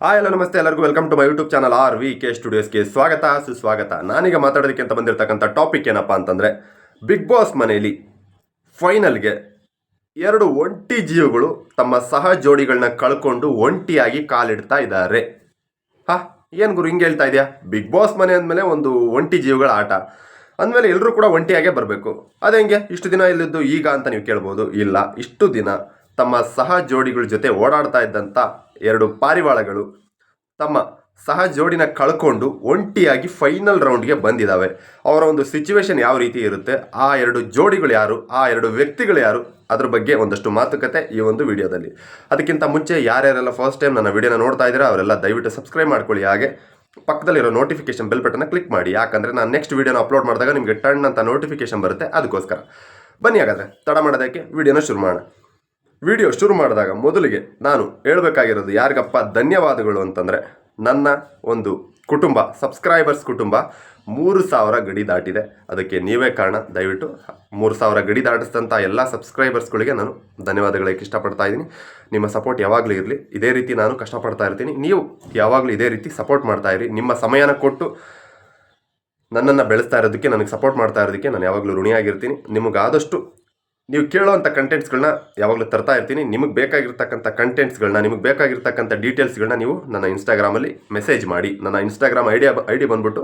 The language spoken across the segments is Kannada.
ಹಾಯ್ ಎಲ್ಲ ನಮಸ್ತೆ. ಎಲ್ಲರಿಗೂ welcome to my YouTube channel R V K ಸ್ಟುಡಿಯೋಸ್ಗೆ ಸ್ವಾಗತ, ಸುಸ್ವಾಗತ. ನಾನೀಗ ಮಾತಾಡೋದಕ್ಕೆ ಅಂತ ಬಂದಿರತಕ್ಕಂಥ ಟಾಪಿಕ್ ಏನಪ್ಪ ಅಂತಂದರೆ ಬಿಗ್ ಬಾಸ್ ಮನೆಯಲ್ಲಿ ಫೈನಲ್ಗೆ ಎರಡು ಒಂಟಿ ಜೀವಗಳು ತಮ್ಮ ಸಹ ಜೋಡಿಗಳನ್ನ ಕಳ್ಕೊಂಡು ಒಂಟಿಯಾಗಿ ಕಾಲಿಡ್ತಾ ಇದ್ದಾರೆ. ಹಾ, ಏನು ಗುರು ಹಿಂಗೆ ಹೇಳ್ತಾ ಇದೆಯಾ? ಬಿಗ್ ಬಾಸ್ ಮನೆ ಅಂದಮೇಲೆ ಒಂದು ಒಂಟಿ ಜೀವಗಳ ಆಟ. ಅಂದಮೇಲೆ ಎಲ್ಲರೂ ಕೂಡ ಒಂಟಿಯಾಗೇ ಬರಬೇಕು. ಅದೇಂಗೆ ಇಷ್ಟು ದಿನ ಇಲ್ಲಿದ್ದು ಈಗ ಅಂತ ನೀವು ಕೇಳ್ಬೋದು. ಇಲ್ಲ, ಇಷ್ಟು ದಿನ ತಮ್ಮ ಸಹ ಜೋಡಿಗಳ ಜೊತೆ ಓಡಾಡ್ತಾ ಇದ್ದಂಥ ಎರಡು ಪಾರಿವಾಳಗಳು ತಮ್ಮ ಸಹ ಜೋಡಿನ ಕಳ್ಕೊಂಡು ಒಂಟಿಯಾಗಿ ಫೈನಲ್ ರೌಂಡ್ಗೆ ಬಂದಿದ್ದಾವೆ ಅವರ ಒಂದು ಸಿಚುವೇಶನ್ ಯಾವ ರೀತಿ ಇರುತ್ತೆ? ಆ ಎರಡು ಜೋಡಿಗಳು ಯಾರು? ಆ ಎರಡು ವ್ಯಕ್ತಿಗಳು ಯಾರು? ಅದ್ರ ಬಗ್ಗೆ ಒಂದಷ್ಟು ಮಾತುಕತೆ ಈ ಒಂದು ವಿಡಿಯೋದಲ್ಲಿ. ಅದಕ್ಕಿಂತ ಮುಂಚೆ ಯಾರ್ಯಾರೆಲ್ಲ ಫಸ್ಟ್ ಟೈಮ್ ನನ್ನ ವಿಡಿಯೋನ ನೋಡ್ತಾ ಇದ್ದೀರಾ ಅವರೆಲ್ಲ ದಯವಿಟ್ಟು ಸಬ್ಸ್ಕ್ರೈಬ್ ಮಾಡ್ಕೊಳ್ಳಿ. ಹಾಗೆ ಪಕ್ಕದಲ್ಲಿರೋ ನೋಟಿಫಿಕೇಶನ್ ಬೆಲ್ ಬಟನ್ನ ಕ್ಲಿಕ್ ಮಾಡಿ. ಯಾಕಂದರೆ ನಾನು ನೆಕ್ಸ್ಟ್ ವಿಡಿಯೋನ ಅಪ್ಲೋಡ್ ಮಾಡಿದಾಗ ನಿಮಗೆ ಟರ್ನ್ ಅಂತ ನೋಟಿಫಿಕೇಶನ್ ಬರುತ್ತೆ. ಅದಕ್ಕೋಸ್ಕರ. ಬನ್ನಿ ಹಾಗಾದರೆ ತಡ ಮಾಡೋದಕ್ಕೆ ವಿಡಿಯೋನ ಶುರು ಮಾಡೋಣ. ವಿಡಿಯೋ ಶುರು ಮಾಡಿದಾಗ ಮೊದಲಿಗೆ ನಾನು ಹೇಳಬೇಕಾಗಿರೋದು ಯಾರಿಗಪ್ಪ ಧನ್ಯವಾದಗಳು ಅಂತಂದರೆ ನನ್ನ ಒಂದು ಕುಟುಂಬ ಸಬ್ಸ್ಕ್ರೈಬರ್ಸ್ ಕುಟುಂಬ ಮೂರು ಸಾವಿರ ಗಡಿ ದಾಟಿದೆ. ಅದಕ್ಕೆ ನೀವೇ ಕಾರಣ, ದಯವಿಟ್ಟು ಮೂರು ಸಾವಿರ ಗಡಿ ದಾಟಿಸಿದಂಥ ಎಲ್ಲ ಸಬ್ಸ್ಕ್ರೈಬರ್ಸ್ಗಳಿಗೆ ನಾನು ಧನ್ಯವಾದಗಳಿಗೆ ಇಷ್ಟಪಡ್ತಾ ಇದ್ದೀನಿ. ನಿಮ್ಮ ಸಪೋರ್ಟ್ ಯಾವಾಗಲೂ ಇರಲಿ. ಇದೇ ರೀತಿ ನಾನು ಕಷ್ಟಪಡ್ತಾ ಇರ್ತೀನಿ. ನೀವು ಯಾವಾಗಲೂ ಇದೇ ರೀತಿ ಸಪೋರ್ಟ್ ಮಾಡ್ತಾ ಇರಿ. ನಿಮ್ಮ ಸಮಯನ ಕೊಟ್ಟು ನನ್ನನ್ನು ಬೆಳೆಸ್ತಾ ಇರೋದಕ್ಕೆ, ನನಗೆ ಸಪೋರ್ಟ್ ಮಾಡ್ತಾ ಇರೋದಕ್ಕೆ ನಾನು ಯಾವಾಗಲೂ ಋಣಿಯಾಗಿರ್ತೀನಿ. ನಿಮಗಾದಷ್ಟು ನೀವು ಕೇಳೋವಂಥ ಕಂಟೆಂಟ್ಸ್ಗಳನ್ನ ಯಾವಾಗಲೂ ತರ್ತಾ ಇರ್ತೀನಿ. ನಿಮಗೆ ಬೇಕಾಗಿರ್ತಕ್ಕಂಥ ಕಂಟೆಂಟ್ಸ್ಗಳನ್ನ ನಿಮಗೆ ಬೇಕಾಗಿರ್ತಕ್ಕಂಥ ಡೀಟೇಲ್ಸ್ಗಳನ್ನ ನೀವು ನನ್ನ ಇನ್ಸ್ಟಾಗ್ರಾಮಲ್ಲಿ ಮೆಸೇಜ್ ಮಾಡಿ. ನನ್ನ ಇನ್ಸ್ಟಾಗ್ರಾಮ್ ಐಡಿಯಾ ಐ ಡಿ ಬಂದ್ಬಿಟ್ಟು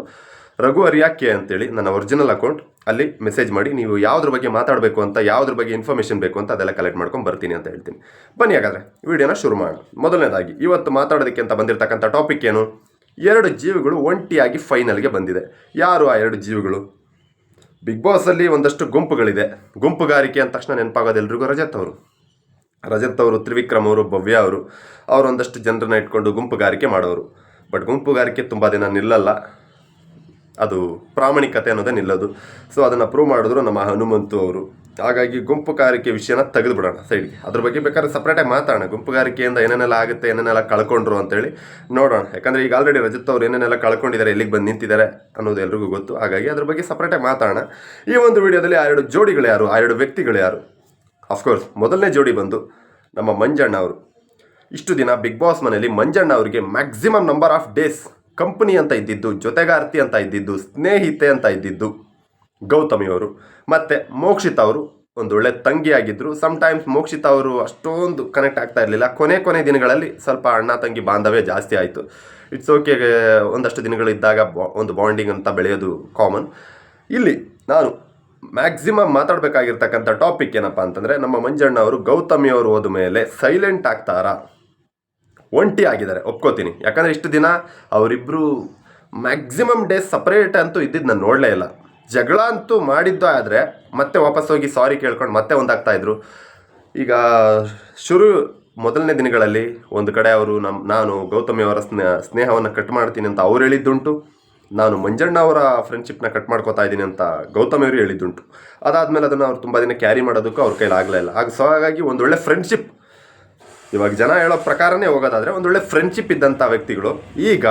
ರಘು ಅರಿಯಾಕೆ ಅಂತೇಳಿ ನನ್ನ ಒರಿಜಿನಲ್ ಅಕೌಂಟ್ ಅಲ್ಲಿ ಮೆಸೇಜ್ ಮಾಡಿ. ನೀವು ಯಾವುದ್ರ ಬಗ್ಗೆ ಮಾತಾಡಬೇಕು ಅಂತ, ಯಾವುದ್ರ ಬಗ್ಗೆ ಇನ್ಫಾರ್ಮೇಷನ್ ಬೇಕು ಅಂತ ಅದೆಲ್ಲ ಕಲೆಕ್ಟ್ ಮಾಡ್ಕೊಂಡು ಬರ್ತೀನಿ ಅಂತ ಹೇಳ್ತೀನಿ. ಬನ್ನಿ ಹಾಗಾದರೆ, ವಿಡಿಯೋನ ಶುರು ಮಾಡೋಣ. ಮೊದಲನೇದಾಗಿ, ಇವತ್ತು ಮಾತಾಡೋದಕ್ಕೆ ಅಂತ ಬಂದಿರತಕ್ಕಂಥ ಟಾಪಿಕ್ ಏನು? ಎರಡು ಜೀವಿಗಳು ಒಂಟಿಯಾಗಿ ಫೈನಲ್ಗೆ ಬಂದಿದೆ. ಯಾರು ಆ ಎರಡು ಜೀವಿಗಳು? ಬಿಗ್ ಬಾಸಲ್ಲಿ ಒಂದಷ್ಟು ಗುಂಪುಗಳಿದೆ. ಗುಂಪುಗಾರಿಕೆ ಅಂದ ತಕ್ಷಣ ನೆನಪಾಗೋದು ಎಲ್ರಿಗೂ ರಜತ್ ಅವರು. ರಜತ್ ಅವರು, ತ್ರಿವಿಕ್ರಮ್ ಅವರು, ಭವ್ಯ ಅವರು ಅವರು ಒಂದಷ್ಟು ಜನರನ್ನ ಇಟ್ಕೊಂಡು ಗುಂಪುಗಾರಿಕೆ ಮಾಡೋರು. ಬಟ್ ಗುಂಪುಗಾರಿಕೆ ತುಂಬ ದಿನ ನಿಲ್ಲಲ್ಲ. ಅದು ಪ್ರಾಮಾಣಿಕತೆ ಅನ್ನೋದೇ ನಿಲ್ಲೋದು. ಸೊ ಅದನ್ನು ಪ್ರೂವ್ ಮಾಡಿದ್ರು ನಮ್ಮ ಹನುಮಂತು ಅವರು. ಹಾಗಾಗಿ ಗುಂಪುಗಾರಿಕೆ ವಿಷಯನ ತೆಗೆದು ಬಿಡೋಣ ಸೈಡ್ಗೆ ಅದ್ರ ಬಗ್ಗೆ ಬೇಕಾದ್ರೆ ಸಪ್ರೇಟಾಗಿ ಮಾತಾಡೋಣ. ಗುಂಪುಗಾರಿಕೆಯಿಂದ ಏನೇನೆಲ್ಲ ಆಗುತ್ತೆ, ಏನೇನೆಲ್ಲ ಕಳ್ಕೊಂಡ್ರು ಅಂತೇಳಿ ನೋಡೋಣ. ಯಾಕಂದರೆ ಈಗ ಆಲ್ರೆಡಿ ರಜತ್ ಅವ್ರು ಏನೇನೆಲ್ಲ ಕಳ್ಕೊಂಡಿದ್ದಾರೆ, ಎಲ್ಲಿಗೆ ಬಂದು ನಿಂತಿದ್ದಾರೆ ಅನ್ನೋದು ಎಲ್ರಿಗೂ ಗೊತ್ತು. ಹಾಗಾಗಿ ಅದ್ರ ಬಗ್ಗೆ ಸಪ್ರೇಟಾಗಿ ಮಾತಾಡೋಣ. ಈ ಒಂದು ವಿಡಿಯೋದಲ್ಲಿ ಆ ಎರಡು ಜೋಡಿಗಳು ಯಾರು, ಆ ಎರಡು ವ್ಯಕ್ತಿಗಳು ಯಾರು? ಅಫ್ಕೋರ್ಸ್ ಮೊದಲನೇ ಜೋಡಿ ಬಂದು ನಮ್ಮ ಮಂಜಣ್ಣ ಅವರು. ಇಷ್ಟು ದಿನ ಬಿಗ್ ಬಾಸ್ ಮನೆಯಲ್ಲಿ ಮಂಜಣ್ಣ ಅವರಿಗೆ maximum number of days company ಅಂತ ಇದ್ದಿದ್ದು, ಜೊತೆಗಾರ್ತಿ ಅಂತ ಇದ್ದಿದ್ದು, ಸ್ನೇಹಿತೆ ಅಂತ ಇದ್ದಿದ್ದು. ಗೌತಮಿ ಅವರು. ಮತ್ತು ಮೋಕ್ಷಿತ ಅವರು ಒಂದೊಳ್ಳೆ ತಂಗಿಯಾಗಿದ್ದರು ಟೈಮ್ಸ್ ಮೋಕ್ಷಿತ ಅವರು ಅಷ್ಟೊಂದು ಕನೆಕ್ಟ್ ಆಗ್ತಾ ಇರಲಿಲ್ಲ. ಕೊನೆ ಕೊನೆ ದಿನಗಳಲ್ಲಿ ಸ್ವಲ್ಪ ಅಣ್ಣ ತಂಗಿ ಬಾಂಧವ್ಯ ಜಾಸ್ತಿ ಆಯಿತು. ಇಟ್ಸ್ ಓಕೆ ಒಂದಷ್ಟು ದಿನಗಳಿದ್ದಾಗ ಬಾ, ಒಂದು ಬಾಂಡಿಂಗ್ ಅಂತ ಬೆಳೆಯೋದು ಕಾಮನ್ ಇಲ್ಲಿ ನಾನು ಮ್ಯಾಕ್ಸಿಮಮ್ ಮಾತಾಡಬೇಕಾಗಿರ್ತಕ್ಕಂಥ ಟಾಪಿಕ್ ಏನಪ್ಪ ಅಂತಂದರೆ, ನಮ್ಮ ಮಂಜಣ್ಣ ಅವರು ಗೌತಮಿ ಅವರು ಹೋದ ಮೇಲೆ ಸೈಲೆಂಟ್ ಆಗ್ತಾರಾ? ಒಂಟಿ ಆಗಿದ್ದಾರೆ. ಒಪ್ಕೋತೀನಿ. ಯಾಕಂದರೆ ಇಷ್ಟು ದಿನ ಅವರಿಬ್ಬರು ಮ್ಯಾಕ್ಸಿಮಮ್ ಡೇಸ್ ಸಪ್ರೇಟ್ ಅಂತೂ ಇದ್ದಿದ್ದು ನಾನು ನೋಡಲೇ ಇಲ್ಲ. ಜಗಳ ಅಂತೂ ಮಾಡಿದ್ದು ಆದರೆ ಮತ್ತೆ ವಾಪಸ್ ಹೋಗಿ ಸಾರಿ ಕೇಳ್ಕೊಂಡು ಮತ್ತೆ ಒಂದಾಗ್ತಾ ಇದ್ರು. ಈಗ ಶುರು ಮೊದಲನೇ ದಿನಗಳಲ್ಲಿ ಒಂದು ಕಡೆ ಅವರು ನಮ್ಮ ನಾನು ಗೌತಮಿ ಅವರ ಸ್ನೇಹ, ಸ್ನೇಹವನ್ನು ಕಟ್ ಮಾಡ್ತೀನಿ ಅಂತ ಅವ್ರು ಹೇಳಿದ್ದುಂಟು. ನಾನು ಮಂಜಣ್ಣ ಅವರ ಫ್ರೆಂಡ್ಶಿಪ್ನ ಕಟ್ ಮಾಡ್ಕೋತಾ ಇದ್ದೀನಿ ಅಂತ ಗೌತಮಿ ಅವರು ಹೇಳಿದ್ದುಂಟು. ಅದಾದಮೇಲೆ ಅದನ್ನು ಅವ್ರು ತುಂಬ ದಿನ ಕ್ಯಾರಿ ಮಾಡೋದಕ್ಕೂ ಅವ್ರ ಕೈಲಿ ಇಲ್ಲ. ಹಾಗೆ ಸೊ ಹಾಗಾಗಿ ಒಂದೊಳ್ಳೆ ಫ್ರೆಂಡ್ಶಿಪ್ ಇವಾಗ ಜನ ಹೇಳೋ ಪ್ರಕಾರನೇ ಹೋಗೋದಾದರೆ ಒಂದೊಳ್ಳೆ ಫ್ರೆಂಡ್ಶಿಪ್ ಇದ್ದಂಥ ವ್ಯಕ್ತಿಗಳು. ಈಗ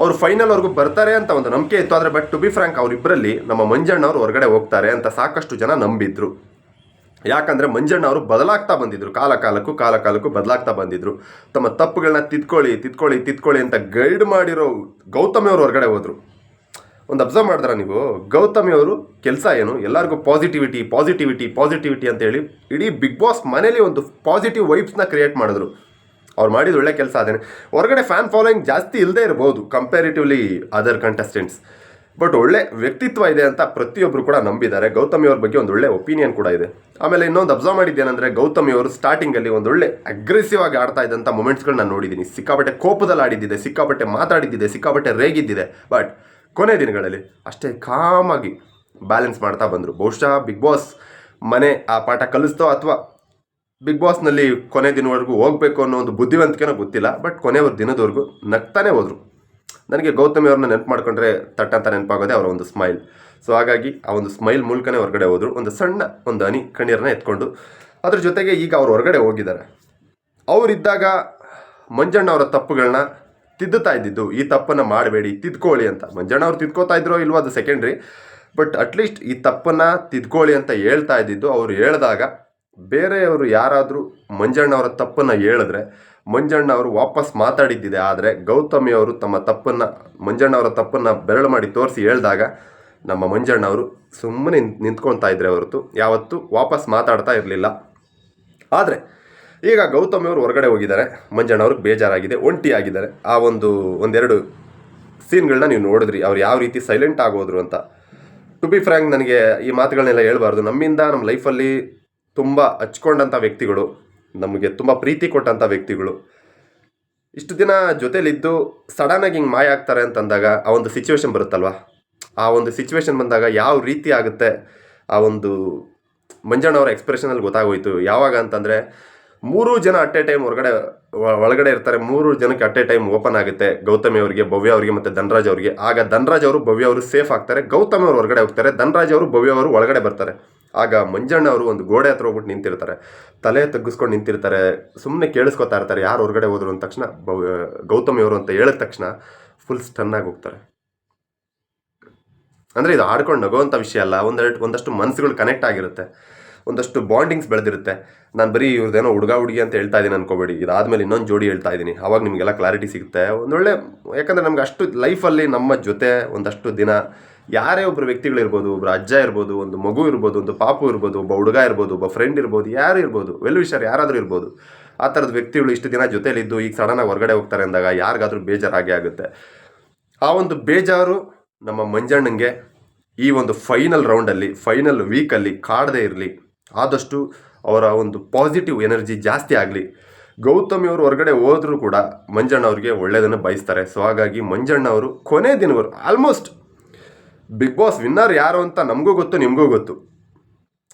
ಅವರು ಫೈನಲ್ವರೆಗೂ ಬರ್ತಾರೆ ಅಂತ ಒಂದು ನಂಬಿಕೆ ಇತ್ತು. ಆದರೆ ಬಟ್ ಟು ಬಿ ಫ್ರ್ಯಾಂಕ್ ಅವರಿಬ್ಬರಲ್ಲಿ ನಮ್ಮ ಮಂಜಣ್ಣ ಅವರು ಹೊರಗಡೆ ಹೋಗ್ತಾರೆ ಅಂತ ಸಾಕಷ್ಟು ಜನ ನಂಬಿದ್ರು. ಯಾಕಂದರೆ ಮಂಜಣ್ಣ ಅವರು ಬದಲಾಗ್ತಾ ಬಂದಿದ್ರು. ಕಾಲ ಕಾಲಕ್ಕೂ ಕಾಲ ಕಾಲಕ್ಕೂ ಬದಲಾಗ್ತಾ ಬಂದಿದ್ರು. ತಮ್ಮ ತಪ್ಪುಗಳನ್ನ ತಿದ್ಕೊಳ್ಳಿ ತಿದ್ಕೊಳ್ಳಿ ತಿದ್ಕೊಳ್ಳಿ ಅಂತ ಗೈಡ್ ಮಾಡಿರೋ ಗೌತಮಿ ಅವರು ಹೊರಗಡೆ ಹೋದರು. ಒಂದು ಅಬ್ಸರ್ವ್ ಮಾಡಿದ್ರ ನೀವು? ಗೌತಮಿ ಅವರು ಕೆಲಸ ಏನು? ಎಲ್ಲರಿಗೂ ಪಾಸಿಟಿವಿಟಿ ಪಾಸಿಟಿವಿಟಿ ಪಾಸಿಟಿವಿಟಿ ಅಂತೇಳಿ ಇಡೀ ಬಿಗ್ ಬಾಸ್ ಮನೇಲಿ ಒಂದು ಪಾಸಿಟಿವ್ ವೈಬ್ಸ್ನ ಕ್ರಿಯೇಟ್ ಮಾಡಿದ್ರು. ಅವ್ರು ಮಾಡಿದ ಒಳ್ಳೆ ಕೆಲಸ ಅದೇನೆ ಹೊರಗಡೆ ಫ್ಯಾನ್ ಫಾಲೋಯಿಂಗ್ ಜಾಸ್ತಿ ಇಲ್ಲದೆ ಇರ್ಬೋದು ಕಂಪ್ಯಾರಿಟಿವ್ಲಿ ಅದರ್ ಕಂಟೆಸ್ಟೆಂಟ್ಸ್ ಬಟ್ ಒಳ್ಳೆ ವ್ಯಕ್ತಿತ್ವ ಇದೆ ಅಂತ ಪ್ರತಿಯೊಬ್ಬರು ಕೂಡ ನಂಬಿದ್ದಾರೆ. ಗೌತಮಿ ಅವ್ರ ಬಗ್ಗೆ ಒಂದು ಒಳ್ಳೆ ಒಪಿನಿಯನ್ ಕೂಡ ಇದೆ. ಆಮೇಲೆ ಇನ್ನೊಂದು ಅಬ್ಸರ್ವ್ ಮಾಡಿದ್ದೇನೆಂದರೆ, ಗೌತಮಿ ಅವರು ಸ್ಟಾರ್ಟಿಂಗಲ್ಲಿ ಒಂದು ಒಳ್ಳೆ ಅಗ್ರೆಸಿವ್ ಆಗಿ ಆಡ್ತಾ ಇದ್ದಂಥ ಮೂಮೆಂಟ್ಸ್ಗಳನ್ನ ನಾನು ನೋಡಿದ್ದೀನಿ. ಸಿಕ್ಕಾಪಟ್ಟೆ ಕೋಪದಲ್ಲಿ ಆಡಿದ್ದಿದೆ, ಸಿಕ್ಕಾಪಟ್ಟೆ ಮಾತಾಡಿದ್ದಿದೆ, ಸಿಕ್ಕಾಪಟ್ಟೆ ರೇಗಿದ್ದಿದೆ. ಬಟ್ ಕೊನೆ ದಿನಗಳಲ್ಲಿ ಅಷ್ಟೇ ಕಾಮಾಗಿ ಬ್ಯಾಲೆನ್ಸ್ ಮಾಡ್ತಾ ಬಂದರು. ಬಹುಶಃ ಬಿಗ್ ಬಾಸ್ ಮನೆ ಆ ಪಾಠ ಕಲಿಸ್ತೋ ಅಥವಾ ಬಿಗ್ ಬಾಸ್ನಲ್ಲಿ ಕೊನೆ ದಿನವರೆಗೂ ಹೋಗಬೇಕು ಅನ್ನೋ ಒಂದು ಬುದ್ಧಿವಂತಿಕೆನೋ ಗೊತ್ತಿಲ್ಲ ಬಟ್ ಕೊನೆ ದಿನದವರೆಗೂ ನಗ್ತಾನೆ ಹೋದರು. ನನಗೆ ಗೌತಮಿ ಅವ್ರನ್ನ ನೆನಪು ಮಾಡ್ಕೊಂಡ್ರೆ ತಟ್ಟಂತ ನೆನಪಾಗೋದೆ ಅವರ ಒಂದು ಸ್ಮೈಲ್ ಸೊ ಹಾಗಾಗಿ ಆ ಒಂದು ಸ್ಮೈಲ್ ಮೂಲಕನೇ ಹೊರಗಡೆ ಹೋದರು. ಒಂದು ಸಣ್ಣ ಒಂದು ಹನಿ ಕಣ್ಣೀರನ್ನ ಎತ್ಕೊಂಡು ಅದ್ರ ಜೊತೆಗೆ ಈಗ ಅವ್ರು ಹೊರಗಡೆ ಹೋಗಿದ್ದಾರೆ. ಅವರಿದ್ದಾಗ ಮಂಜಣ್ಣ ಅವರ ತಪ್ಪುಗಳನ್ನ ತಿದ್ದುತ್ತಾ ಇದ್ದಿದ್ದು, ಈ ತಪ್ಪನ್ನು ಮಾಡಬೇಡಿ, ತಿದ್ಕೊಳ್ಳಿ ಅಂತ. ಮಂಜಣ್ಣ ಅವ್ರು ತಿದ್ಕೋತಾ ಇದ್ರೋ ಇಲ್ವೋ ಅದು ಸೆಕೆಂಡ್ರಿ ಬಟ್ ಅಟ್ಲೀಸ್ಟ್ ಈ ತಪ್ಪನ್ನು ತಿದ್ಕೊಳ್ಳಿ ಅಂತ ಹೇಳ್ತಾ ಇದ್ದಿದ್ದು, ಅವ್ರು ಹೇಳಿದಾಗ ಬೇರೆಯವರು ಯಾರಾದರೂ ಮಂಜಣ್ಣ ಅವರ ತಪ್ಪನ್ನು ಹೇಳಿದ್ರೆ ಮಂಜಣ್ಣ ಅವರು ವಾಪಸ್ ಮಾತಾಡಿದ್ದಿದೆ, ಆದರೆ ಗೌತಮಿ ಅವರು ತಮ್ಮ ತಪ್ಪನ್ನು, ಮಂಜಣ್ಣ ಅವರ ತಪ್ಪನ್ನು ಬೆರಳು ಮಾಡಿ ತೋರಿಸಿ ಹೇಳಿದಾಗ ನಮ್ಮ ಮಂಜಣ್ಣ ಅವರು ಸುಮ್ಮನೆ ನಿಂತ್ಕೊಳ್ತಾ ಇದ್ರೆ ಹೊರತು ಯಾವತ್ತೂ ವಾಪಸ್ ಮಾತಾಡ್ತಾ ಇರಲಿಲ್ಲ. ಆದರೆ ಈಗ ಗೌತಮಿ ಅವರು ಹೊರಗಡೆ ಹೋಗಿದ್ದಾರೆ, ಮಂಜಣ್ಣ ಅವ್ರಿಗೆ ಬೇಜಾರಾಗಿದೆ ಒಂಟಿ ಆಗಿದ್ದಾರೆ ಆ ಒಂದು, ಒಂದೆರಡು ಸೀನ್ಗಳನ್ನ ನೀವು ನೋಡಿದ್ರಿ, ಅವ್ರು ಯಾವ ರೀತಿ ಸೈಲೆಂಟ್ ಆಗೋದ್ರು ಅಂತ. ಟು ಬಿ ಫ್ರ್ಯಾಂಕ್ ನನಗೆ ಈ ಮಾತುಗಳನ್ನೆಲ್ಲ ಹೇಳ್ಬಾರ್ದು. ನಮ್ಮಿಂದ ನಮ್ಮ ಲೈಫಲ್ಲಿ ತುಂಬ ಹಚ್ಕೊಂಡಂಥ ವ್ಯಕ್ತಿಗಳು, ನಮಗೆ ತುಂಬ ಪ್ರೀತಿ ಕೊಟ್ಟಂಥ ವ್ಯಕ್ತಿಗಳು. ಇಷ್ಟು ದಿನ ಜೊತೇಲಿದ್ದು ಸಡನ್ನಾಗಿ ಹಿಂಗೆ ಮಾಯ ಆಗ್ತಾರೆ ಅಂತಂದಾಗ ಆ ಒಂದು ಸಿಚುವೇಶನ್ ಬರುತ್ತಲ್ವ? ಆ ಒಂದು ಸಿಚುವೇಶನ್ ಬಂದಾಗ ಯಾವ ರೀತಿ ಆಗುತ್ತೆ? ಆ ಒಂದು ಮಂಜಣ್ಣವರ ಎಕ್ಸ್ಪ್ರೆಷನಲ್ಲಿ ಗೊತ್ತಾಗೋಯ್ತು. ಯಾವಾಗ ಅಂತಂದರೆ, ಮೂರು ಜನ ಅಟ್ ಎ ಟೈಮ್ ಹೊರಗಡೆ ಒಳಗಡೆ ಇರ್ತಾರೆ. ಮೂರು ಜನಕ್ಕೆ ಅಟ್ ಎ ಟೈಮ್ ಓಪನ್ ಆಗುತ್ತೆ. ಗೌತಮಿ ಅವರಿಗೆ, ಭವ್ಯ ಅವರಿಗೆ ಮತ್ತು ಧನರಾಜ್ ಅವರಿಗೆ. ಆಗ ಧನರಾಜ್ ಅವರು, ಭವ್ಯ ಅವರು ಸೇಫ್ ಆಗ್ತಾರೆ. ಗೌತಮಿ ಅವರು ಹೊರಗಡೆ ಹೋಗ್ತಾರೆ. ಧನರಾಜ್ ಅವರು, ಭವ್ಯ ಅವರು ಒಳಗಡೆ ಬರ್ತಾರೆ. ಆಗ ಮಂಜಣ್ಣ ಅವರು ಒಂದು ಗೋಡೆ ಹತ್ರ ಹೋಗ್ಬಿಟ್ಟು ನಿಂತಿರ್ತಾರೆ. ತಲೆ ತಗ್ಗಿಸ್ಕೊಂಡು ನಿಂತಿರ್ತಾರೆ. ಸುಮ್ಮನೆ ಕೇಳಿಸ್ಕೊತಾ ಇರ್ತಾರೆ, ಯಾರು ಹೊರಗಡೆ ಹೋದ್ರು ಅಂದ ತಕ್ಷಣ ಗೌತಮಿ ಅವರು ಅಂತ ಹೇಳಿದ ತಕ್ಷಣ ಫುಲ್ ಸ್ಟನ್ ಆಗಿ ಹೋಗ್ತಾರೆ. ಅಂದರೆ ಇದು ಆಡ್ಕೊಂಡು ನಗೋವಂಥ ವಿಷಯ ಅಲ್ಲ, ಒಂದೆರಡು, ಒಂದಷ್ಟು ಮನಸ್ಸುಗಳು ಕನೆಕ್ಟ್ ಆಗಿರುತ್ತೆ. ಒಂದಷ್ಟು ಬಾಂಡಿಂಗ್ಸ್ ಬೆಳೆದಿರುತ್ತೆ. ನಾನು ಬರೀ ಇವ್ರದ್ದೇನೋ ಹುಡುಗ, ಹುಡುಗಿ ಅಂತ ಹೇಳ್ತಾ ಇದ್ದೀನಿ ಅನ್ಕೋಬೇಡಿ. ಇದಾದಮೇಲೆ ಇನ್ನೊಂದು ಜೋಡಿ ಹೇಳ್ತಾ ಇದ್ದೀನಿ. ಅವಾಗ ನಿಮಗೆಲ್ಲ ಕ್ಲಾರಿಟಿ ಸಿಗುತ್ತೆ. ಒಂದೊಳ್ಳೆ ಯಾಕಂದರೆ ನಮ್ಗೆ ಅಷ್ಟು ಲೈಫಲ್ಲಿ ನಮ್ಮ ಜೊತೆ ಒಂದಷ್ಟು ದಿನ ಯಾರೇ ಒಬ್ಬರು ವ್ಯಕ್ತಿಗಳಿರ್ಬೋದು ಒಬ್ಬರು ಅಜ್ಜ ಇರ್ಬೋದು, ಒಂದು ಮಗು ಇರ್ಬೋದು, ಒಂದು ಪಾಪು ಇರ್ಬೋದು, ಒಬ್ಬ ಹುಡುಗ ಇರ್ಬೋದು, ಒಬ್ಬ ಫ್ರೆಂಡ್ ಇರ್ಬೋದು, ಯಾರು ಇರ್ಬೋದು ವೆಲ್ ವಿಷರ್ ಯಾರಾದರೂ ಇರ್ಬೋದು, ಆ ಥರದ ವ್ಯಕ್ತಿಗಳು ಇಷ್ಟು ದಿನ ಜೊತೆಯಲ್ಲಿದ್ದು ಈಗ ಸಡನ್ನಾಗಿ ಹೊರಗಡೆ ಹೋಗ್ತಾರೆ ಅಂದಾಗ ಯಾರಿಗಾದ್ರೂ ಬೇಜಾರಾಗಿ ಆಗುತ್ತೆ. ಆ ಒಂದು ಬೇಜಾರು ನಮ್ಮ ಮಂಜಣ್ಣಂಗೆ ಈ ಒಂದು ಫೈನಲ್ ರೌಂಡಲ್ಲಿ ಫೈನಲ್ ವೀಕಲ್ಲಿ ಕಾಡದೇ ಇರಲಿ, ಆದಷ್ಟು ಅವರ ಒಂದು ಪಾಸಿಟಿವ್ ಎನರ್ಜಿ ಜಾಸ್ತಿ ಆಗಲಿ. ಗೌತಮಿ ಅವರು ಹೊರಗಡೆ ಹೋದರೂ ಕೂಡ ಮಂಜಣ್ಣ ಅವ್ರಿಗೆ ಒಳ್ಳೆಯದನ್ನು ಬಯಸ್ತಾರೆ. ಸೊ ಹಾಗಾಗಿ ಮಂಜಣ್ಣ ಅವರು ಕೊನೆ ದಿನವರು ಆಲ್ಮೋಸ್ಟ್ ಬಿಗ್ ಬಾಸ್ ವಿನ್ನರ್ ಯಾರು ಅಂತ ನಮಗೂ ಗೊತ್ತು, ನಿಮಗೂ ಗೊತ್ತು.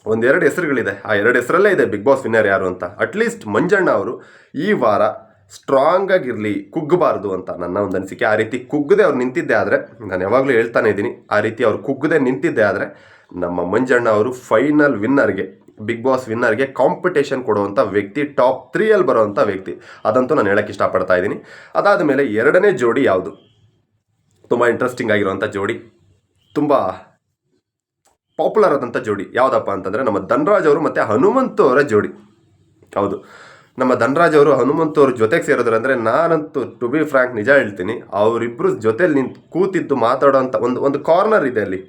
ಒಂದೆರಡು ಹೆಸರುಗಳಿದೆ. ಆ ಎರಡು ಹೆಸರಲ್ಲೇ ಇದೆ ಬಿಗ್ ಬಾಸ್ ವಿನ್ನರ್ ಯಾರು ಅಂತ. ಅಟ್ಲೀಸ್ಟ್ ಮಂಜಣ್ಣ ಅವರು ಈ ವಾರ ಸ್ಟ್ರಾಂಗ್ ಆಗಿರಲಿ, ಕುಗ್ಗಬಾರ್ದು ಅಂತ ನನ್ನ ಒಂದು ಅನಿಸಿಕೆ. ಆ ರೀತಿ ಕುಗ್ಗದೆ ಅವ್ರು ನಿಂತಿದ್ದೆ ಆದರೆ, ನಾನು ಯಾವಾಗಲೂ ಹೇಳ್ತಾನೆ ಇದ್ದೀನಿ ಆ ರೀತಿ ಅವ್ರು ಕುಗ್ಗದೆ ನಿಂತಿದ್ದೆ ಆದರೆ ನಮ್ಮ ಮಂಜಣ್ಣ ಅವರು ಫೈನಲ್ ವಿನ್ನರ್ಗೆ ಬಿಗ್ ಬಾಸ್ ವಿನ್ನರ್ಗೆ ಕಾಂಪಿಟೇಷನ್ ಕೊಡುವಂಥ ವ್ಯಕ್ತಿ ಟಾಪ್ ತ್ರೀಯಲ್ಲಿ ಬರುವಂಥ ವ್ಯಕ್ತಿ. ಅದಂತೂ ನಾನು ಹೇಳೋಕ್ಕೆ ಇಷ್ಟಪಡ್ತಾ ಇದ್ದೀನಿ ಅದಾದ ಮೇಲೆ ಎರಡನೇ ಜೋಡಿ ಯಾವುದು? ತುಂಬ ಇಂಟ್ರೆಸ್ಟಿಂಗ್ ಆಗಿರುವಂಥ ಜೋಡಿ. ತುಂಬ ಪಾಪ್ಯುಲರ್ ಆದಂಥ ಜೋಡಿ. ಯಾವುದಪ್ಪ ಅಂತಂದರೆ ನಮ್ಮ ಧನ್ರಾಜ್ ಅವರು ಮತ್ತು ಹನುಮಂತು ಅವರ ಜೋಡಿ. ಹೌದು. ನಮ್ಮ ಧನ್ರಾಜ್ ಅವರು, ಹನುಮಂತು ಅವ್ರ ಜೊತೆಗೆ ಅಂದರೆ ನಾನಂತೂ ಟು ಬಿ ಫ್ರ್ಯಾಂಕ್ ನಿಜ ಹೇಳ್ತೀನಿ ಅವರಿಬ್ಬರು ಜೊತೆಲಿ ನಿಂತು ಕೂತಿದ್ದು ಮಾತಾಡೋವಂಥ ಒಂದು ಒಂದು ಕಾರ್ನರ್ ಇದೆ ಅಲ್ಲಿ.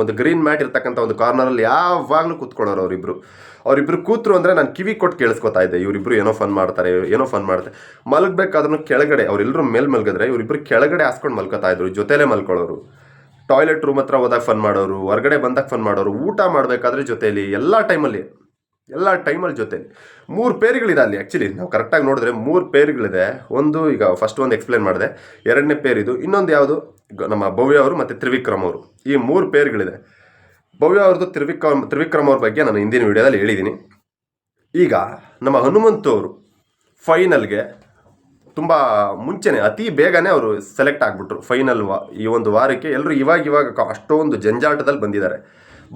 ಒಂದು ಗ್ರೀನ್ ಮ್ಯಾಟ್ ಇರ್ತಕ್ಕಂಥ ಒಂದು ಕಾರ್ನರಲ್ಲಿ ಯಾವಾಗಲೂ ಕೂತ್ಕೊಳ್ಳೋರು ಅವರಿಬ್ಬರು ಅವರಿಬ್ಬರು ಕೂತ್ರು ಅಂದರೆ ನಾನು ಕಿವಿ ಕೊಟ್ಟು ಕೇಳಿಸ್ಕೊತಾ ಇದ್ದೆ ಇವರಿಬ್ಬರು ಏನೋ ಫನ್ ಮಾಡ್ತಾರೆ, ಏನೋ ಫನ್ ಮಾಡ್ತಾರೆ ಮಲಗಬೇಕಾದ್ರೂ ಕೆಳಗಡೆ ಅವರೆಲ್ಲರೂ ಮೇಲ್ ಮಲಗಿದ್ರೆ ಇವರಿಬ್ಬರು ಕೆಳಗಡೆ ಹಾಸ್ಕೊಂಡು ಮಲ್ಕೋತಾ ಇದ್ರು, ಜೊತೆಲೇ ಮಲ್ಕೊಳ್ಳೋರು. ಟಾಯ್ಲೆಟ್ ರೂಮ್ ಹತ್ರ ಹೋದಾಗ ಫನ್ ಮಾಡೋರು, ಹೊರಗಡೆ ಬಂದಾಗ ಫನ್ ಮಾಡೋರು, ಊಟ ಮಾಡಬೇಕಾದ್ರೆ ಜೊತೆಯಲ್ಲಿ ಎಲ್ಲ ಟೈಮಲ್ಲಿ ಎಲ್ಲ ಟೈಮಲ್ಲಿ ಜೊತೆಲಿ. ಮೂರು ಪೇರ್ಗಳಿದೆ ಅಲ್ಲಿ ಆ್ಯಕ್ಚುಲಿ ನಾವು ಕರೆಕ್ಟಾಗಿ ನೋಡಿದ್ರೆ ಮೂರು ಪೇರ್ಗಳಿದೆ. ಒಂದು ಈಗ ಫಸ್ಟ್ ಒಂದು ಎಕ್ಸ್ಪ್ಲೇನ್ ಮಾಡಿದೆ. ಎರಡನೇ ಪೇರ್ ಇದು. ಇನ್ನೊಂದು ಯಾವುದು? ನಮ್ಮ ಭವ್ಯ ಅವರು ಮತ್ತು ತ್ರಿವಿಕ್ರಮ್ ಅವರು. ಈ ಮೂರು ಪೇರ್ಗಳಿದೆ. ಭವ್ಯ ಅವ್ರದ್ದು ತ್ರಿವಿಕ್ರಮ್ ತ್ರಿವಿಕ್ರಮ್ ಅವ್ರ ಬಗ್ಗೆ ನಾನು ಹಿಂದಿನ ವಿಡಿಯೋದಲ್ಲಿ ಹೇಳಿದ್ದೀನಿ ಈಗ ನಮ್ಮ ಹನುಮಂತು ಅವರು ಫೈನಲ್ಗೆ ತುಂಬ ಮುಂಚೆನೆ, ಅತಿ ಬೇಗನೆ ಅವರು ಸೆಲೆಕ್ಟ್ ಆಗಿಬಿಟ್ರು. ಫೈನಲ್ ವಾ, ಈ ಒಂದು ವಾರಕ್ಕೆ ಎಲ್ಲರೂ ಇವಾಗ ಇವಾಗ ಅಷ್ಟೊಂದು ಜಂಜಾಟದಲ್ಲಿ ಬಂದಿದ್ದಾರೆ.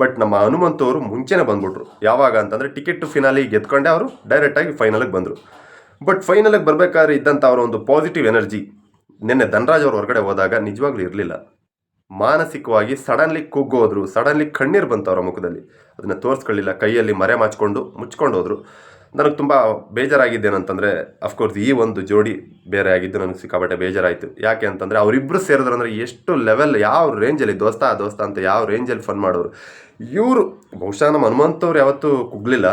ಬಟ್ ನಮ್ಮ ಹನುಮಂತು ಅವರು ಮುಂಚೆನೆ ಬಂದ್ಬಿಟ್ರು. ಯಾವಾಗ ಅಂತಂದರೆ ಟಿಕೆಟ್ ಫಿನಾಲಿ ಗೆದ್ಕೊಂಡೆ ಅವರು ಡೈರೆಕ್ಟಾಗಿ ಫೈನಲಿಗೆ ಬಂದರು. ಬಟ್ ಫೈನಲಿಗೆ ಬರಬೇಕಾದ್ರೆ ಇದ್ದಂಥ ಅವರ ಒಂದು ಪಾಸಿಟಿವ್ ಎನರ್ಜಿ ನಿನ್ನೆ ಧನರಾಜ್ ಅವರು ಹೊರಗಡೆ ಹೋದಾಗ ನಿಜವಾಗ್ಲೂ ಇರಲಿಲ್ಲ. ಮಾನಸಿಕವಾಗಿ ಸಡನ್ಲಿ ಕುಗ್ಗೋದ್ರು ಸಡನ್ಲಿ ಕಣ್ಣೀರು ಬಂತು ಅವರ ಮುಖದಲ್ಲಿ. ಅದನ್ನು ತೋರಿಸ್ಕೊಳ್ಳಿಲ್ಲ, ಕೈಯಲ್ಲಿ ಮರೆ ಮಾಚ್ಕೊಂಡು ಮುಚ್ಕೊಂಡು ಹೋದ್ರು. ನನಗೆ ತುಂಬ ಬೇಜಾರಾಗಿದ್ದೇನಂತಂದರೆ ಅಫ್ಕೋರ್ಸ್ ಈ ಒಂದು ಜೋಡಿ ಬೇರೆ ಆಗಿದ್ದು ನನಗೆ ಸಿಕ್ಕಾಪಟ್ಟೆ ಬೇಜಾರಾಯಿತು. ಯಾಕೆ ಅಂತಂದರೆ ಅವರಿಬ್ಬರು ಅಂದರೆ ಎಷ್ಟು ಲೆವೆಲ್ ಯಾವ ರೇಂಜಲ್ಲಿ ದೋಸ್ತ ದೋಸ್ತ ಅಂತ ಯಾವ ರೇಂಜಲ್ಲಿ ಫನ್ ಮಾಡೋರು. ಇವರು ಬಹುಶಃ ನಮ್ಮ ಹನುಮಂತವ್ರು ಯಾವತ್ತೂ ಕುಗ್ಲಿಲ್ಲ.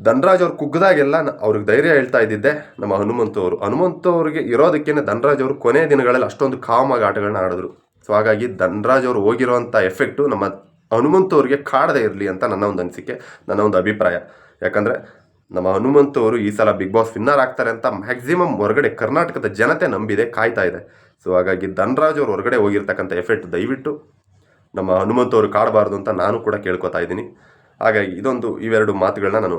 ಧನರಾಜ್ ಅವ್ರು ಕುಗ್ಗದಾಗೆಲ್ಲ ಅವ್ರಿಗೆ ಧೈರ್ಯ ಹೇಳ್ತಾ ಇದ್ದಿದ್ದೆ ನಮ್ಮ ಹನುಮಂತು ಅವರು. ಹನುಮಂತು ಅವ್ರಿಗೆ ಇರೋದಕ್ಕೇನೆ ಧನರಾಜ್ ಅವರು ಕೊನೆ ದಿನಗಳಲ್ಲಿ ಅಷ್ಟೊಂದು ಕಾಮಾಗಿ ಆಟಗಳನ್ನ ಆಡಿದ್ರು. ಸೊ ಹಾಗಾಗಿ ಧನರಾಜ್ ಅವರು ಹೋಗಿರೋವಂಥ ಎಫೆಕ್ಟು ನಮ್ಮ ಹನುಮಂತು ಅವ್ರಿಗೆ ಕಾಡದೇ ಇರಲಿ ಅಂತ ನನ್ನ ಒಂದು ಅನಿಸಿಕೆ, ನನ್ನ ಒಂದು ಅಭಿಪ್ರಾಯ. ಯಾಕಂದರೆ ನಮ್ಮ ಹನುಮಂತ್ ಅವರು ಈ ಸಲ ಬಿಗ್ ಬಾಸ್ ವಿನ್ನರ್ ಆಗ್ತಾರೆ ಅಂತ ಮ್ಯಾಕ್ಸಿಮಮ್ ಹೊರಗಡೆ ಕರ್ನಾಟಕದ ಜನತೆ ನಂಬಿದೆ, ಕಾಯ್ತಾ ಇದೆ. ಸೊ ಹಾಗಾಗಿ ಧನರಾಜ್ ಅವರು ಹೊರಗಡೆ ಹೋಗಿರ್ತಕ್ಕಂಥ ಎಫೆಕ್ಟ್ ದಯವಿಟ್ಟು ನಮ್ಮ ಹನುಮಂತ್ ಅವರು ಕಾಡಬಾರ್ದು ಅಂತ ನಾನು ಕೂಡ ಕೇಳ್ಕೊತಾ ಇದ್ದೀನಿ. ಹಾಗಾಗಿ ಇದೊಂದು ಇವೆರಡು ಮಾತುಗಳನ್ನ ನಾನು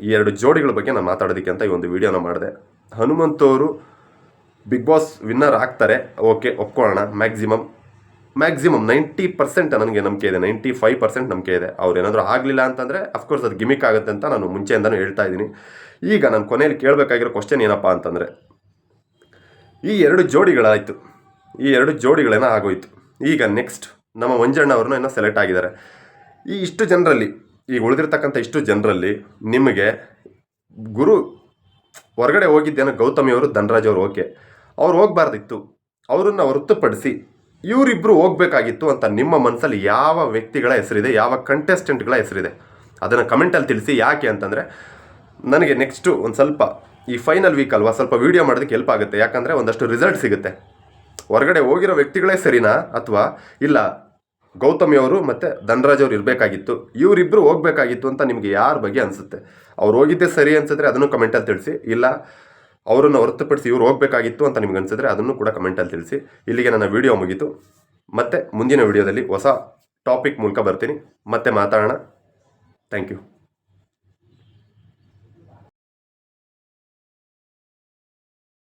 ಈ ಎರಡು ಜೋಡಿಗಳ ಬಗ್ಗೆ ನಾನು ಮಾತಾಡೋದಕ್ಕೆ ಅಂತ ಈ ಒಂದು ವಿಡಿಯೋನ ಮಾಡಿದೆ. ಹನುಮಂತ್ ಅವರು ಬಿಗ್ ಬಾಸ್ ವಿನ್ನರ್ ಆಗ್ತಾರೆ ಓಕೆ ಒಪ್ಕೊಳ್ಳೋಣ ಮ್ಯಾಕ್ಸಿಮಮ್ ಮ್ಯಾಕ್ಸಿಮಮ್ ನೈಂಟಿ ಪರ್ಸೆಂಟ್ ನನಗೆ ನಂಬಿಕೆ ಇದೆ ನೈಂಟಿ ಫೈವ್ ಪರ್ಸೆಂಟ್ ನಂಬಿಕೆ ಇದೆ. ಅವ್ರು ಏನಾದರೂ ಆಗಲಿಲ್ಲ ಅಂತಂದರೆ ಅಫ್ಕೋರ್ಸ್ ಅದು ಗಿಮಿಕ್ ಆಗುತ್ತೆ ಅಂತ ನಾನು ಮುಂಚೆಯಿಂದನೂ ಹೇಳ್ತಾ ಇದ್ದೀನಿ. ಈಗ ನಾನು ಕೊನೆಯಲ್ಲಿ ಕೇಳಬೇಕಾಗಿರೋ ಕ್ವಶನ್ ಏನಪ್ಪ ಅಂತಂದರೆ, ಈ ಎರಡು ಜೋಡಿಗಳಾಯಿತು. ಈ ಎರಡು ಜೋಡಿಗಳೇನ ಆಗೋಯ್ತು. ಈಗ ನೆಕ್ಸ್ಟ್ ನಮ್ಮ ಮಂಜಣ್ಣ ಅವ್ರನ್ನ ಏನೋ ಸೆಲೆಕ್ಟ್ ಆಗಿದ್ದಾರೆ. ಈ ಇಷ್ಟು ಜನರಲ್ಲಿ, ಈಗ ಉಳಿದಿರ್ತಕ್ಕಂಥ ಇಷ್ಟು ಜನರಲ್ಲಿ ನಿಮಗೆ ಗುರು ಹೊರಗಡೆ ಹೋಗಿದ್ದೇನೋ ಗೌತಮಿ ಅವರು, ಧನರಾಜ್ ಅವರು ಓಕೆ ಅವ್ರು ಹೋಗಬಾರ್ದಿತ್ತು. ಅವರನ್ನು ಹೊರತುಪಡಿಸಿ ಇವರಿಬ್ಬರು ಹೋಗಬೇಕಾಗಿತ್ತು ಅಂತ ನಿಮ್ಮ ಮನಸ್ಸಲ್ಲಿ ಯಾವ ವ್ಯಕ್ತಿಗಳ ಹೆಸರಿದೆ, ಯಾವ ಕಂಟೆಸ್ಟೆಂಟ್ಗಳ ಹೆಸರಿದೆ? ಅದನ್ನು ಕಮೆಂಟಲ್ಲಿ ತಿಳಿಸಿ, ಯಾಕೆ ಅಂತಂದರೆ ನನಗೆ ನೆಕ್ಸ್ಟು ಒಂದು ಸ್ವಲ್ಪ ಈ ಫೈನಲ್ ವೀಕ್ ಅಲ್ವಾ, ಸ್ವಲ್ಪ ವೀಡಿಯೋ ಮಾಡೋದಕ್ಕೆ ಹೆಲ್ಪ್ ಆಗುತ್ತೆ. ಯಾಕಂದರೆ ಒಂದಷ್ಟು ರಿಸಲ್ಟ್ ಸಿಗುತ್ತೆ. ಹೊರಗಡೆ ಹೋಗಿರೋ ವ್ಯಕ್ತಿಗಳೇ ಸರಿನಾ? ಅಥವಾ ಇಲ್ಲ, ಗೌತಮಿ ಅವರು ಮತ್ತು ಧನರಾಜ್ ಅವರು ಇರಬೇಕಾಗಿತ್ತು. ಇವರಿಬ್ಬರು ಹೋಗಬೇಕಾಗಿತ್ತು ಅಂತ ನಿಮಗೆ ಯಾರ ಬಗ್ಗೆ ಅನಿಸುತ್ತೆ? ಅವ್ರು ಹೋಗಿದ್ದೆ ಸರಿ ಅನ್ಸಿದ್ರೆ ಅದನ್ನು ಕಮೆಂಟಲ್ಲಿ ತಿಳಿಸಿ. ಇಲ್ಲ ಅವರನ್ನು ಹೊರತುಪಡಿಸಿ ಇವ್ರು ಹೋಗಬೇಕಾಗಿತ್ತು ಅಂತ ನಿಮ್ಗೆ ಅನಿಸಿದ್ರೆ ಅದನ್ನು ಕೂಡ ಕಮೆಂಟಲ್ಲಿ ತಿಳಿಸಿ. ಇಲ್ಲಿಗೆ ನನ್ನ ವಿಡಿಯೋ ಮುಗೀತು. ಮತ್ತೆ ಮುಂದಿನ ವಿಡಿಯೋದಲ್ಲಿ ಹೊಸ ಟಾಪಿಕ್ ಮೂಲಕ ಬರ್ತೀನಿ. ಮತ್ತೆ ಮಾತಾಡೋಣ. Thank you